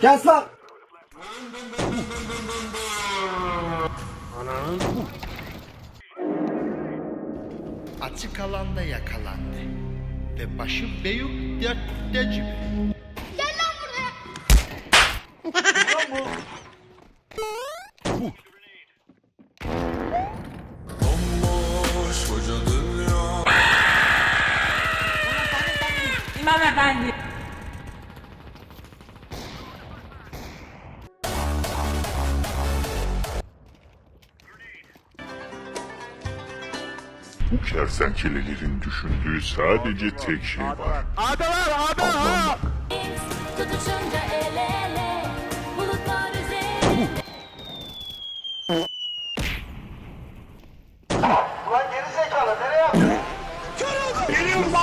Kes lan. Açık alanda yakalandı. Ve başı beyuk dertte koskoca dünya İmam efendi. Bu kersenkelelerin düşündüğü sadece tek şey var. Adalar, adalar. Tutuşunca el ele, bulutlar üzeri.